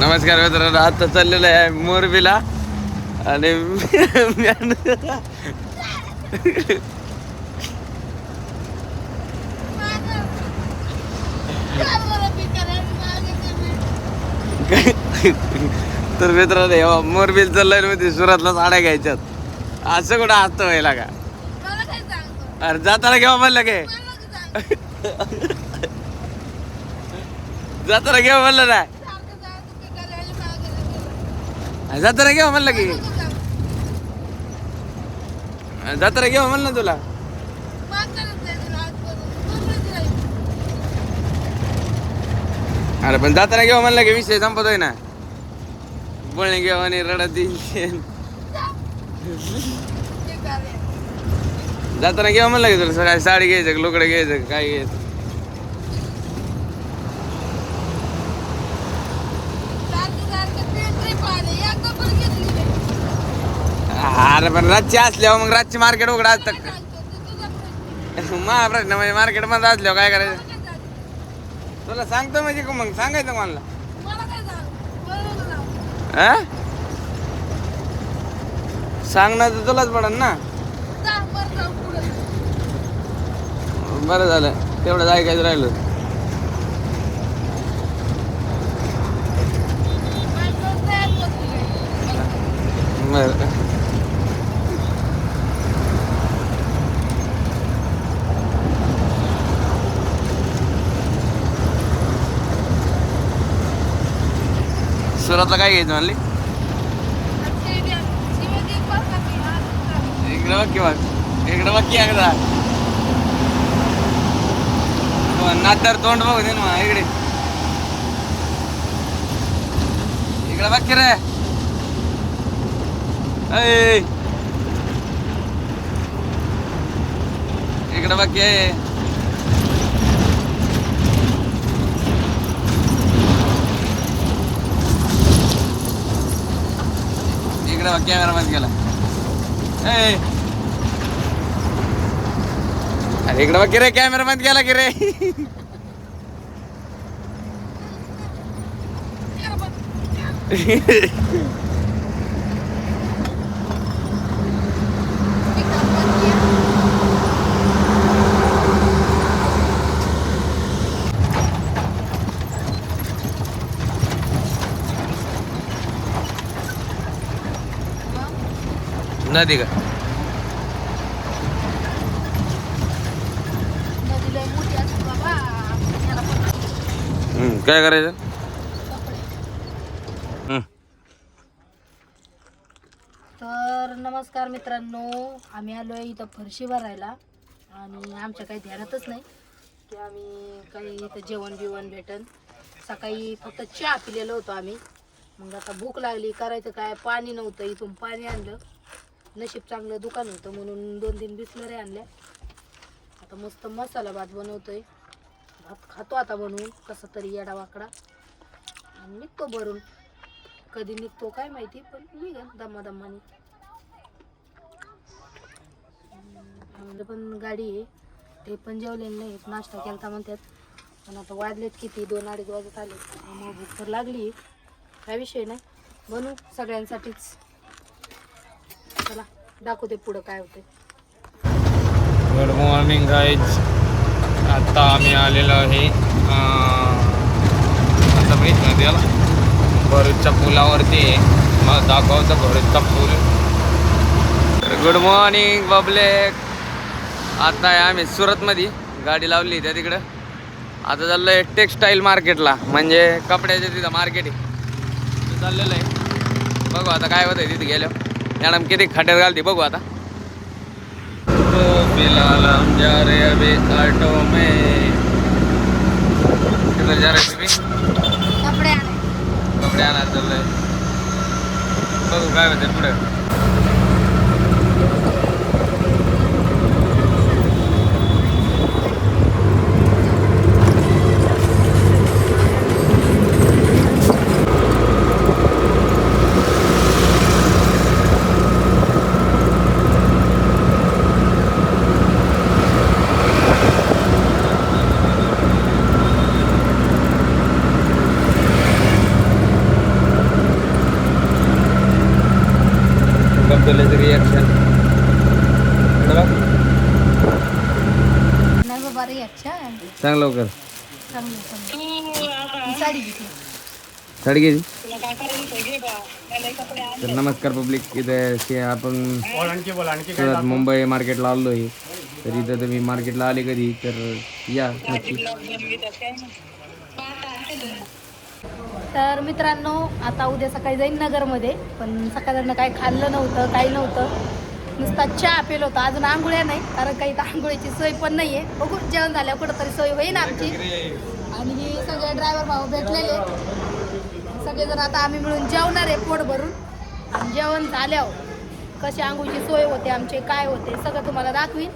नमस्कार मित्रांनो आता चाललेलं आहे मोरबीला. आणि तर मित्रांनो मोरबील चाललंयमध्ये सुरातला साड्या घ्यायच्यात. असं कुठं असतं व्हायला का? अरे जाताना घेवा म्हणलं के. जाताना घेवा म्हणलं ना जाताना घेवा म्हणलं की जाताना घेवा म्हणलं तुला अरे पण जाताना घेवा म्हणलं की विषय संपतोय ना बोलणे घेवा आणि रडत येईल. जाताना घेवा म्हणलं की तुला सकाळी साडी घ्यायचं का लोकडं घ्यायचं का काय घ्यायचं अरे पण रातची असल्यावर मग रातची मार्केट उघडा असतं. मा प्रश्न म्हणजे मार्केटमध्ये असल्यावर काय करायचं? तुला सांगतो म्हणजे का मग सांगायचं मला. हा सांगणार तर तुलाच पडन ना. बरं झालं तेवढं ऐकायचं राहिलं बरं सुरतला काय घ्यायचं म्हणली? इकडं बघ की बघ. इकडे बघ की एकदा. नातर तोंड बघू दे ना इकडे. इकडे बघ की रे. ऐ. इकडे बघ की बघ कॅमेरा मध्ये गेला ऐ. अरे इकडे बघ रे कॅमेरा मध्ये गेला की रे नदी का? काय करायचं. तर नमस्कार मित्रांनो आम्ही आलो आहे इथं फरशी भरायला. आणि आमच्या काही ध्यानातच नाही की आम्ही काही इथं जेवण बिवण भेटन. सकाळी फक्त चहा पिलेलो होतो आम्ही. मग आता भूक लागली करायचं काय? पाणी नव्हतं इथून पाणी आणलं. नशीब चांगलं दुकान होतं म्हणून दोन तीन बिसलरे आणल्या. आता मस्त मसाला भात बनवतोय. भात खातो आता बनवून कसा तरी येडा वाकडा. आणि निघतो भरून. कधी निघतो काय माहिती पण निघन दमा दम्माने आमचं पण गाडी आहे. ते पण जेवलेलं नाही नाश्ता केलता म्हणतात. पण आता वाजलेत किती? दोन अडीच वाजत आले मग भूक तर लागली काय विषय नाही. बनू सगळ्यांसाठीच. चला दाखवते पुढं काय होते गुड मॉर्निंग गाईज आता आम्ही आलेलो आहे आता माहीत नाही त्याला भरूचच्या पुलावरती मला दाखवतो भरूचचा पूल. गुड मॉर्निंग पब्लिक आता आहे आम्ही सुरतमध्ये. गाडी लावली त्या तिकडं. आता चाललं आहे टेक्स्टाईल मार्केटला म्हणजे कपड्याचे तिथं मार्केट आहे. चाललेलं आहे. बघू आता काय होतं तिथे गेलो मॅडम किती खड्यात घालते बघू आता. फिलहाल हम जा रहे अभी ऑटो में. किधर जा रहे तुम्ही कपडे कपडे आणायला चाललंय बघू काय होते पुढे. बाबा अच्छा सांग लवकर साडी घेतली घ्यायची तर नमस्कार पब्लिक इथे आपण मुंबई मार्केटला आलो आहे तर इथं तुम्ही मार्केटला आले कधी तर या नक्की तर मित्रांनो आता उद्या सकाळी जाईन नगरमध्ये पण सकाळनं काय खाल्लं नव्हतं काही नव्हतं. नुसता चहा पेल होता अजून आंघोळ्या नाही कारण काही तर आंघोळीची सोय पण नाही आहे बघू जेवण झाल्यावर कुठंतरी सोय होईन आमची. आणि हे सगळे ड्रायव्हर भाऊ भेटलेले सगळेजण आता आम्ही मिळून जेवणार आहे पोट भरून. आणि जेवण झाल्यावर कशी आंघोळीची सोय होते आमचे काय होते सगळं तुम्हाला दाखवीन.